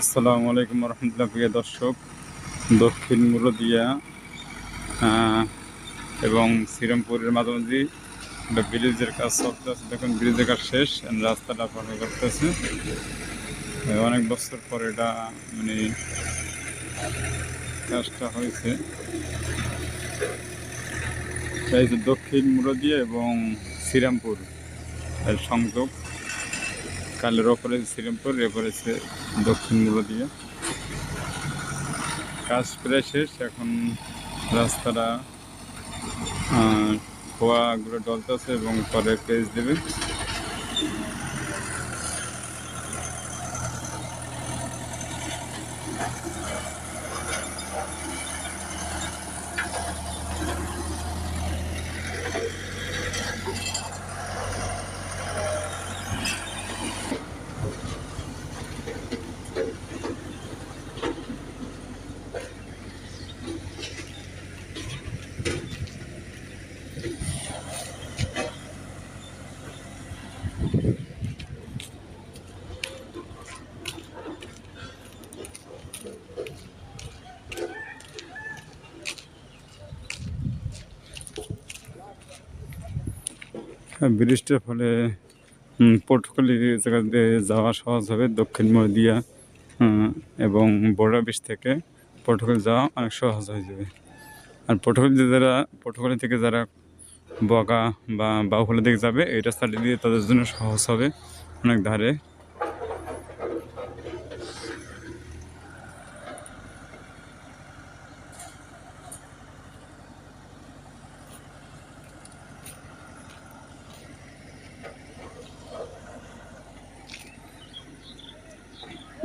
আসসালামু আলাইকুম রহমতুল্লাহ, প্রিয় দর্শক। দক্ষিণ মুরদিয়া এবং শ্রীরামপুরের মাঝামাঝি ব্রিজের কাজ চলতেছে দেখুন, ব্রিজের কাজ শেষ রাস্তাটা পাকা করতেছে। অনেক বছর পর এটা মানে কাজটা হয়েছে। দক্ষিণ মুরদিয়া এবং শ্রীরামপুর সংযোগ। কালের ওপরে শ্রীরামপুর এরপরে হচ্ছে দক্ষিণ দিয়ে। কাজ প্রায় শেষ এখন রাস্তাটা খোয়াগুলো ডলতেছে এবং পরে পেজ দেবে। হ্যাঁ, ব্রিজটার ফলে পটকলি জায়গা দিয়ে যাওয়া সহজ হবে দক্ষিণ মদিয়া এবং বড়া ব্রিজ থেকে পটকলি যাওয়া অনেক সহজ হয়ে যাবে। আর পটকলি যারা পটকলি থেকে যারা বগা বা বাউফলের দিকে যাবে এই রাস্তাটি দিয়ে তাদের জন্য সহজ হবে অনেক ধারে।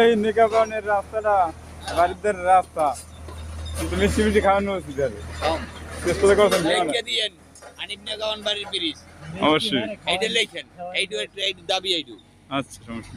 এই নিকাবানের রাস্তাটা বাড়িতে রাস্তা। কিন্তু মিষ্টি মিষ্টি খাওয়ানো উচিত আর চেষ্টা করছেন? লিখে দিয়েন আনিব গাওয়ান বাড়ির ব্রিজ অবশ্যই। এইটা লেখেন এইটু এইটু দাবি এইটু। আচ্ছা সমস্যা।